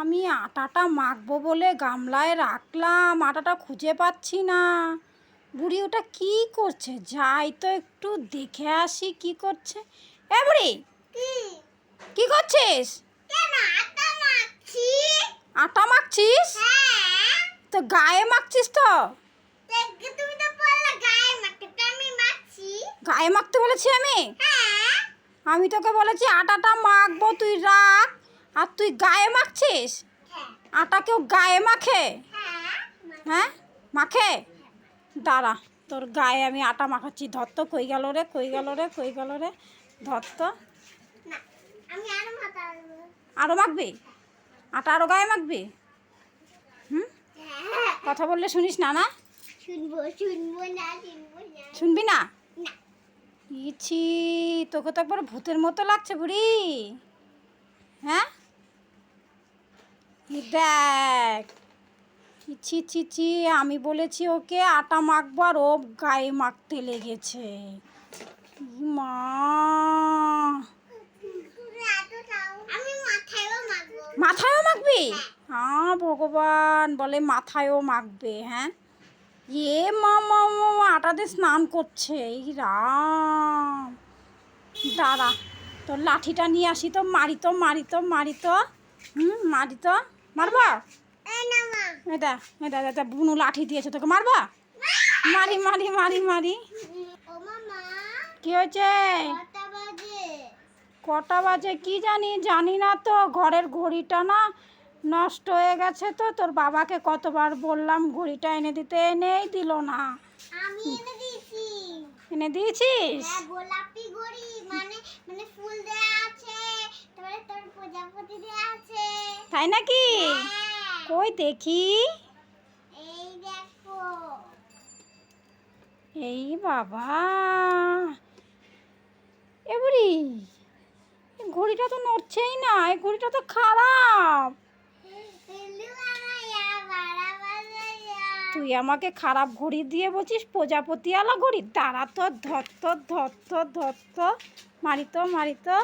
আমি আটাটা মাখবো বলে গামলায় রাখলাম আটাটা খুঁজে পাচ্ছি না। বুড়ি ওটা কি করছে? যাই তো একটু দেখে আসি কি করছে। এ বুড়ি! কি? করছিস? আটা মাখছিস? হ্যাঁ। তো গায়ে মাখছিস তো? মাখতে গায়ে মাখতে বলেছি আমি? হ্যাঁ। আমি তোকে বলেছি আটাটা মাখবো তুই রাখ। আর তুই গায়ে মাখছিস? হ্যাঁ। আটা কেউ গায়ে মাখে? হ্যাঁ। হ্যাঁ? মাখে? দাঁড়া তোর গায়ে আমি আটা মাখাচ্ছি। ধর তো কই গেল রে? কই গেল রে? কই গেল রে? ধর তো। আরও মাখবি। আটা আরও গায়ে মাখবি? হুম? হ্যাঁ। কথা বললে শুনিস না না? শুনব না। ইছি তোকে তো একবার ভূতের মতো লাগছে বুড়ি হ্যাঁ এই দেখ। ছি ছি ছি আমি বলেছি ওকে আটা মাখবো আর ও গায়ে মাখতে লেগেছে। মা। মাথায়ও মাখবো? হ্যাঁ ভগবান বলে মাথায়ও মাখবে হ্যাঁ? এ মা মা মা আটাতে স্নান করছে, এই রাম। দাঁড়া, তোর লাঠিটা নিয়ে আসি তো, মারি তো মারি তো মারি তো, হুম, মারি তো। মারবা? এটা এটা এটা বুনু লাঠি দিয়েছে তোকে মারবা? মারি মারি মারি মারি। কি হয়েছে? কটা বাজে? কি জানি জানি না তো। ঘরের ঘড়িটা না নষ্ট হয়ে গেছে তো। তোর বাবাকে কতবার বললাম ঘড়িটা এনে দিতে এনেই দিল না। এনে দিয়েছিস? হ্যাঁ গোলাপি ঘড়ি মানে মানে ফুল দেয়া আছে। তারপরে তোর প্রজাপতি দেয়া আছে। তাই নাকি? হ্যাঁ। কই দেখি। এই বাবা। এ বুড়ি ঘড়িটা তো নড়ছেই না এই ঘড়িটা তো খারাপ। তুই আমাকে খারাপ ঘড়ি দিয়ে বলছিস প্রজাপতি আলা ঘড়ি? দাঁড়া তো ধর তো ধর তো ধর তো। মারি তো মারি তো।